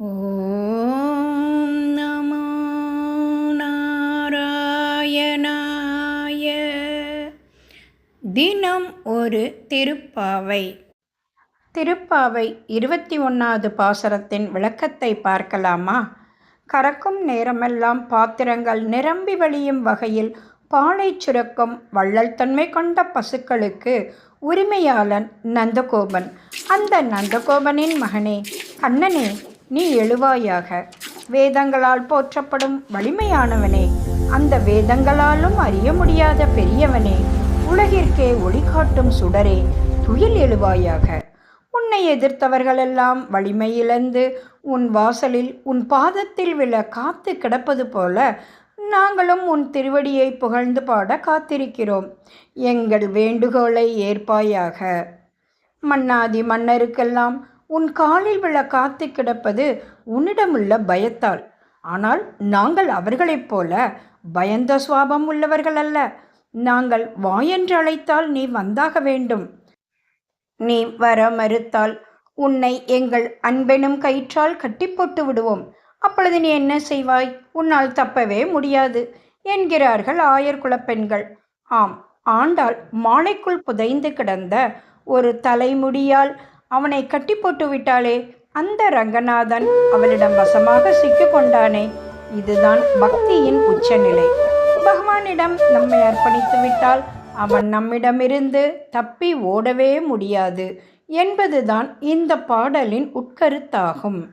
ஓம் நமோ நாராயணாய. தினம் ஒரு திருப்பாவை. திருப்பாவை இருபத்தி ஒன்றாவது பாசரத்தின் விளக்கத்தை பார்க்கலாமா? கறக்கும் நேரமெல்லாம் பாத்திரங்கள் நிரம்பி வழியும் வகையில் பாலை சுரக்கும் வள்ளல் தன்மை கொண்ட பசுக்களுக்கு உரிமையாளன் நந்தகோபன். அந்த நந்தகோபனின் மகனே கண்ணனே நீ எழுவாயாக. வேதங்களால் போற்றப்படும் வலிமையானவனே அந்த வேதங்களாலும் அறிய முடியாத பெரியவனே உலகிற்கே ஒளிகாட்டும் சுடரே துயில் எழுவாயாக. உன்னை எதிர்த்தவர்களெல்லாம் வலிமையிலந்து உன் வாசலில் உன் பாதத்தில் விழ காத்து கிடப்பது போல நாங்களும் உன் திருவடியை புகழ்ந்து பாட காத்திருக்கிறோம். எங்கள் வேண்டுகோளை ஏற்பாயாக. மன்னாதி மன்னருக்கெல்லாம் உன் காலில் விழ காத்து கிடப்பது உன்னிடமுள்ள பயத்தால். ஆனால் நாங்கள் அவர்களைப் போல பயந்த சுவாபம் உள்ளவர்கள் அல்ல. நாங்கள் வாயென்று அழைத்தால் நீ வந்தாக வேண்டும். நீ வர மறுத்தால் உன்னை எங்கள் அன்பெனும் கயிற்றால் கட்டி போட்டு விடுவோம். அப்பொழுது நீ என்ன செய்வாய்? உன்னால் தப்பவே முடியாது என்கிறார்கள் ஆயர் குலப்பெண்கள். ஆம் ஆண்டாள் மாலைக்குள் புதைந்து கிடந்த ஒரு தலைமுடியால் அவனை கட்டி போட்டு விட்டாளே. அந்த ரங்கநாதன் அவளிடம் வசமாக சிக்கிக்கொண்டானே கொண்டானே. இதுதான் பக்தியின் உச்சநிலை. பகவானிடம் நம்மை அர்ப்பணித்து விட்டால் அவன் நம்மிடமிருந்து தப்பி ஓடவே முடியாது என்பதுதான் இந்த பாடலின் உட்கருத்தாகும்.